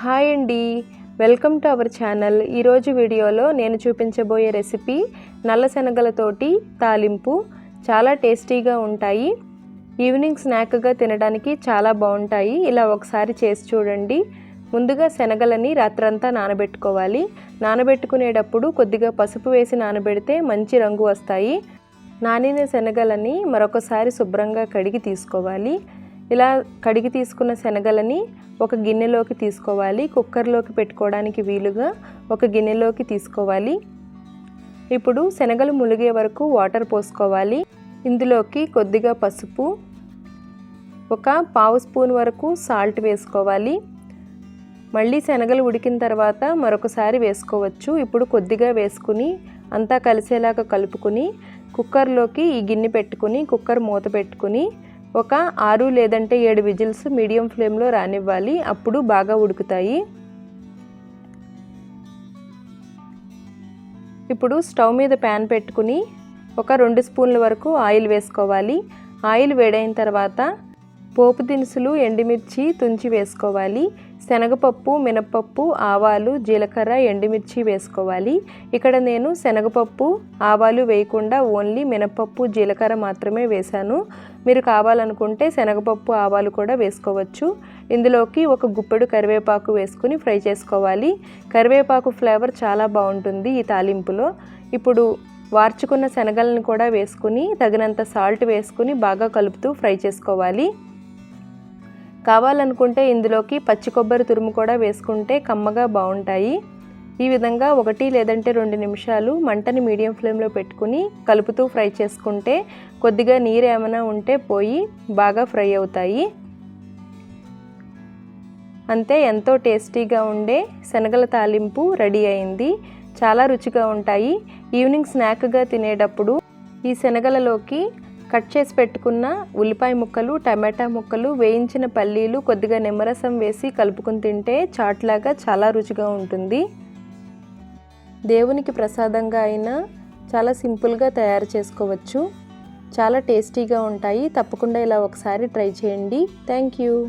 Hi అండి. Welcome to our channel. ఈరోజు వీడియోలో నేను చూపించబోయే రెసిపీ నల్ల శనగలతోటి తాలింపు. చాలా టేస్టీగా ఉంటాయి. ఈవినింగ్ స్నాక్గా తినడానికి చాలా బాగుంటాయి. ఇలా ఒకసారి చేసి చూడండి. ముందుగా శనగలని రాత్రంతా నానబెట్టుకోవాలి. నానబెట్టుకునేటప్పుడు కొద్దిగా పసుపు వేసి నానబెడితే మంచి రంగు వస్తాయి. నానిన శనగలని మరొకసారి శుభ్రంగా కడిగి తీసుకోవాలి. ఇలా కడిగి తీసుకున్న శనగలని ఒక గిన్నెలోకి తీసుకోవాలి. కుక్కర్లోకి పెట్టుకోవడానికి వీలుగా ఒక గిన్నెలోకి తీసుకోవాలి. ఇప్పుడు శనగలు ములిగే వరకు వాటర్ పోసుకోవాలి. ఇందులోకి కొద్దిగా పసుపు ఒక పావు స్పూన్ వరకు సాల్ట్ వేసుకోవాలి. మళ్ళీ శనగలు ఉడికిన తర్వాత మరొకసారి వేసుకోవచ్చు. ఇప్పుడు కొద్దిగా వేసుకుని అంతా కలిసేలాగా కలుపుకుని కుక్కర్లోకి ఈ గిన్నె పెట్టుకుని కుక్కర్ మూత పెట్టుకుని ఒక ఆరు లేదంటే ఏడు విజిల్స్ మీడియం ఫ్లేమ్లో రానివ్వాలి. అప్పుడు బాగా ఉడుకుతాయి. ఇప్పుడు స్టవ్ మీద ప్యాన్ పెట్టుకుని ఒక రెండు స్పూన్ల వరకు ఆయిల్ వేసుకోవాలి. ఆయిల్ వేడైన తర్వాత పోపు దినుసులు ఎండుమిర్చి తుంచి వేసుకోవాలి. శనగపప్పు మినపప్పు ఆవాలు జీలకర్ర ఎండుమిర్చి వేసుకోవాలి. ఇక్కడ నేను శనగపప్పు ఆవాలు వేయకుండా ఓన్లీ మినపప్పు జీలకర్ర మాత్రమే వేశాను. మీరు కావాలనుకుంటే శనగపప్పు ఆవాలు కూడా వేసుకోవచ్చు. ఇందులోకి ఒక గుప్పెడు కరివేపాకు వేసుకుని ఫ్రై చేసుకోవాలి. కరివేపాకు ఫ్లేవర్ చాలా బాగుంటుంది ఈ తాలింపులో. ఇప్పుడు వార్చుకున్న శనగలను కూడా వేసుకుని తగినంత సాల్ట్ వేసుకుని బాగా కలుపుతూ ఫ్రై చేసుకోవాలి. కావాలనుకుంటే ఇందులోకి పచ్చి కొబ్బరి తురుము కూడా వేసుకుంటే కమ్మగా బాగుంటాయి. ఈ విధంగా ఒకటి లేదంటే రెండు నిమిషాలు మంటని మీడియం ఫ్లేమ్లో పెట్టుకుని కలుపుతూ ఫ్రై చేసుకుంటే కొద్దిగా నీరు ఏమైనా ఉంటే పోయి బాగా ఫ్రై అవుతాయి. అంతే ఎంతో టేస్టీగా ఉండే శనగల తాలింపు రెడీ అయింది. చాలా రుచిగా ఉంటాయి. ఈవినింగ్ స్నాక్గా తినేటప్పుడు ఈ శనగలలోకి కట్ చేసి పెట్టుకున్న ఉల్లిపాయ ముక్కలు టమాటా ముక్కలు వేయించిన పల్లీలు కొద్దిగా నిమ్మరసం వేసి కలుపుకుని తింటే చాట్లాగా చాలా రుచిగా ఉంటుంది. దేవునికి ప్రసాదంగా అయినా చాలా సింపుల్గా తయారు చేసుకోవచ్చు. చాలా టేస్టీగా ఉంటాయి. తప్పకుండా ఇలా ఒకసారి ట్రై చేయండి. Thank you.